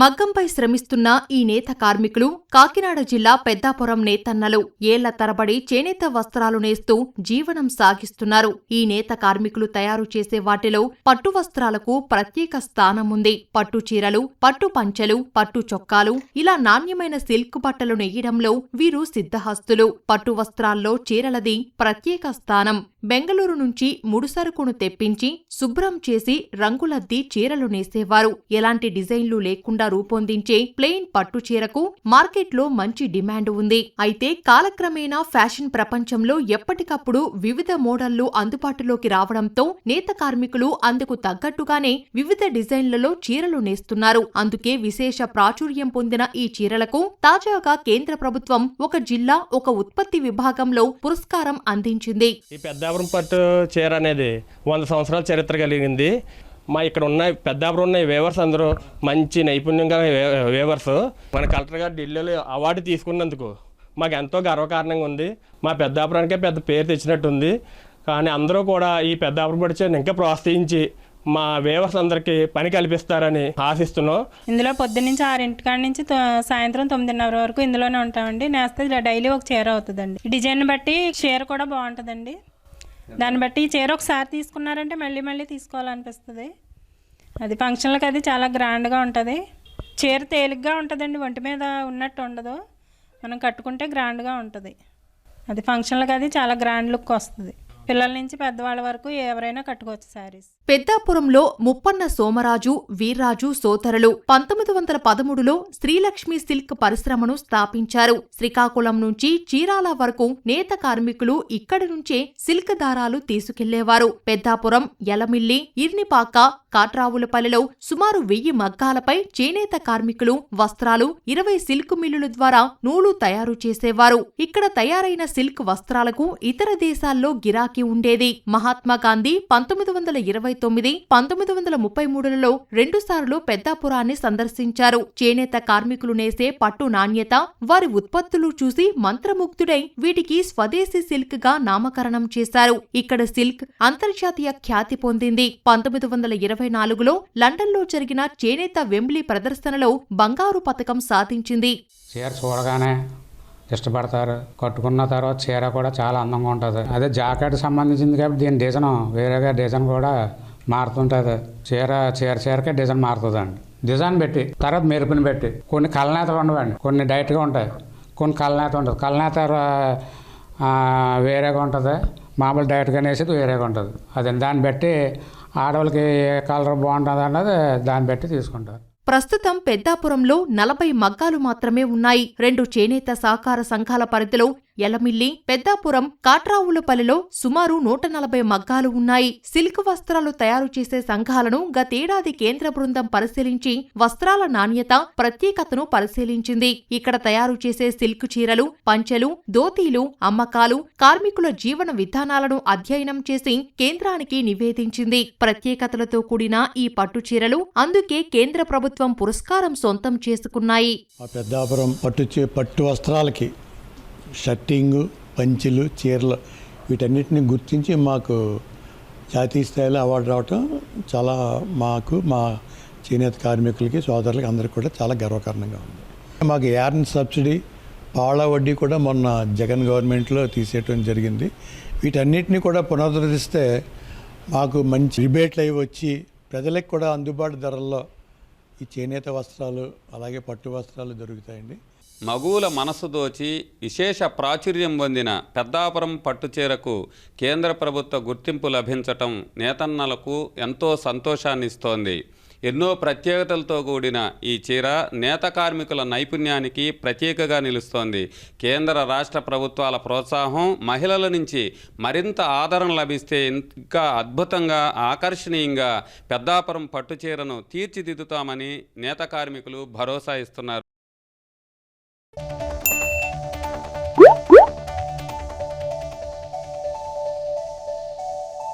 మగ్గంపై శ్రమిస్తున్న ఈ నేత కార్మికులు కాకినాడ జిల్లా పెద్దాపురం నేతన్నలు ఏళ్ళ తరబడి చేనేత వస్త్రాలు నేస్తూ జీవనం సాగిస్తున్నారు. ఈ నేత కార్మికులు తయారు చేసే వాటిలో పట్టు వస్త్రాలకు ప్రత్యేక స్థానం ఉంది. పట్టు చీరలు పట్టు పంచెలు పట్టు చొక్కాలు ఇలా నాణ్యమైన సిల్క్ బట్టలు నెయ్యడంలో వీరు సిద్ధహస్తులు. పట్టు వస్త్రాల్లో చీరలది ప్రత్యేక స్థానం. బెంగళూరు నుంచి ముడుసరుకును తెప్పించి శుభ్రం చేసి రంగులద్ది చీరలు నేసేవారు. ఎలాంటి డిజైన్లు లేకుండా రూపొందించే ప్లెయిన్ పట్టు చీరకు మార్కెట్లో మంచి డిమాండ్ ఉంది. అయితే కాలక్రమేణా ఫ్యాషన్ ప్రపంచంలో ఎప్పటికప్పుడు వివిధ మోడళ్ళు అందుబాటులోకి రావడంతో నేత కార్మికులు అందుకు తగ్గట్టుగానే వివిధ డిజైన్లలో చీరలు నేస్తున్నారు. అందుకే విశేష ప్రాచుర్యం పొందిన ఈ చీరలకు తాజాగా కేంద్ర ప్రభుత్వం ఒక జిల్లా ఒక ఉత్పత్తి విభాగంలో పురస్కారం అందించింది. ఈ పెద్దాపురం పట్టు చీర అనేది వంద సంవత్సరాల చరిత్ర కలిగింది. మా ఇక్కడ ఉన్న పెద్దాపురం ఉన్న వేవర్స్ అందరూ. మంచి నైపుణ్యంగా వే- వేవర్స్ మన కలెక్టర్ గారు ఢిల్లీలో అవార్డు తీసుకున్నందుకు మాకు ఎంతో గర్వకారణంగా ఉంది. మా పెద్దాపురానికే పెద్ద పేరు తెచ్చినట్టుంది. కానీ అందరూ కూడా ఈ పెద్దాపురం పడిచే ఇంకా ప్రోత్సహించి మా వేవర్స్ అందరికీ పని కల్పిస్తారని ఆశిస్తున్నాం. ఇందులో పొద్దున్నుంచి ఆరింటి కాడ నుంచి సాయంత్రం తొమ్మిదిన్నర వరకు ఇందులోనే ఉంటామండి. నేస్తే డైలీ ఒక చీర అవుతుందండి. డిజైన్ బట్టి చీర కూడా బాగుంటుందండి. దాన్ని బట్టి ఈ చీర ఒకసారి తీసుకున్నారంటే మళ్ళీ మళ్ళీ తీసుకోవాలనిపిస్తుంది. అది ఫంక్షన్లకు అది చాలా గ్రాండ్గా ఉంటుంది. చీర తేలిగ్గా ఉంటుందండి ఒంటి మీద ఉన్నట్టు ఉండదు. మనం కట్టుకుంటే గ్రాండ్గా ఉంటుంది. అది ఫంక్షన్లకు అది చాలా గ్రాండ్ లుక్ వస్తుంది. పిల్లల నుంచి పెద్దవాళ్ళ వరకు ఎవరైనా కట్టుకోవచ్చు శారీస్. పెద్దాపురంలో ముప్పన్న సోమరాజు వీర్రాజు సోదరులు పంతొమ్మిది వందల పదమూడులో శ్రీలక్ష్మి సిల్క్ పరిశ్రమను స్థాపించారు. శ్రీకాకుళం నుంచి చీరాల వరకు నేత కార్మికులు ఇక్కడి నుంచే సిల్క్ దారాలు తీసుకెళ్ళేవారు. పెద్దాపురం యలమిల్లి ఇర్నిపాక కాట్రావులపల్లిలో సుమారు వెయ్యి మగ్గాలపై చేనేత కార్మికులు వస్త్రాలు ఇరవై సిల్క్ మిల్లుల ద్వారా నూలు తయారు చేసేవారు. ఇక్కడ తయారైన సిల్క్ వస్త్రాలకు ఇతర దేశాల్లో గిరాకీ ఉండేది. మహాత్మాగాంధీ పంతొమ్మిది వందల ఇరవై తొమ్మిది పంతొమ్మిది వందల ముప్పై మూడులలో రెండుసార్లు పెద్దాపురాన్ని సందర్శించారు. చేనేత కార్మికులు నేసే పట్టు నాణ్యత వారి ఉత్పత్తులు చూసి మంత్రముగ్ధుడై వీటికి స్వదేశీ సిల్క్గా నామకరణం చేశారు. ఇక్కడ సిల్క్ అంతర్జాతీయ ఖ్యాతి పొందింది. పంతొమ్మిది వందల ఇరవై నాలుగులో లండన్లో జరిగిన చేనేత వెంబ్లీ ప్రదర్శనలో బంగారు పతకం సాధించింది. చీర చూడగానే ఇష్టపడతారు. కట్టుకున్న తర్వాత చీర కూడా చాలా అందంగా ఉంటుంది. అదే జాకెట్ సంబంధించింది కాబట్టి దీని డిజైన్ వేరేగా డిజైన్ కూడా మారుతుంటుంది. చీర చీర చీరకే డిజైన్ మారుతుందండి. డిజైన్ పెట్టి తర్వాత మెరుపుని పెట్టి కొన్ని కలనేతలు ఉండవండి. కొన్ని డైట్గా ఉంటాయి. కొన్ని కలనేత ఉంటుంది కలనేత వేరేగా ఉంటుంది. మామూలు డైట్గా వేసేది వేరేగా ఉంటుంది. అదే దాన్ని బట్టి ఆడవాళ్ళకి ఏ కలర్ బాగుంటుంది అన్నది దాన్ని బట్టి తీసుకుంటారు. ప్రస్తుతం పెద్దాపురంలో నలభై మగ్గాలు మాత్రమే ఉన్నాయి. రెండు చేనేత సహకార సంఘాల పరిధిలో ఎలమిల్లి పెద్దాపురం కాట్రావులపల్లిలో సుమారు నూట నలభై మగ్గాలు ఉన్నాయి. సిల్క్ వస్త్రాలు తయారు చేసే సంఘాలను గతేడాది కేంద్ర బృందం పరిశీలించి వస్త్రాల నాణ్యత ప్రత్యేకతను పరిశీలించింది. ఇక్కడ తయారు చేసే సిల్క్ చీరలు పంచెలు దోతీలు అమ్మకాలు కార్మికుల జీవన విధానాలను అధ్యయనం చేసి కేంద్రానికి నివేదించింది. ప్రత్యేకతలతో కూడిన ఈ పట్టు చీరలు అందుకే కేంద్ర ప్రభుత్వం పురస్కారం సొంతం చేసుకున్నాయి. పెద్దాపురం పట్టు పట్టు వస్త్రాలకి షర్టింగు పంచెలు చీరలు వీటన్నిటిని గుర్తించి మాకు జాతీయ స్థాయిలో అవార్డు రావటం చాలా మాకు మా చేనేత కార్మికులకి సోదరులకి అందరికీ కూడా చాలా గర్వకారణంగా ఉంది. మాకు యార్న్ సబ్సిడీ పాల వడ్డీ కూడా మొన్న జగన్ గవర్నమెంట్లో తీసేయటం జరిగింది. వీటన్నిటిని కూడా పునరుద్ధరిస్తే మాకు మంచి రిబేట్లు అవి వచ్చి ప్రజలకు కూడా అందుబాటు ధరల్లో ఈ చేనేత వస్త్రాలు అలాగే పట్టు వస్త్రాలు దొరుకుతాయండి. మగువుల మనసు దోచి విశేష ప్రాచుర్యం పొందిన పెద్దాపురం పట్టుచీరకు కేంద్ర ప్రభుత్వ గుర్తింపు లభించటం నేతన్నలకు ఎంతో సంతోషాన్నిస్తోంది. ఎన్నో ప్రత్యేకతలతో కూడిన ఈ చీర నేత కార్మికుల నైపుణ్యానికి ప్రత్యేకగా నిలుస్తోంది. కేంద్ర రాష్ట్ర ప్రభుత్వాల ప్రోత్సాహం మహిళల నుంచి మరింత ఆదరణ లభిస్తే ఇంకా అద్భుతంగా ఆకర్షణీయంగా పెద్దాపురం పట్టుచీరను తీర్చిదిద్దుతామని నేత కార్మికులు భరోసా ఇస్తున్నారు.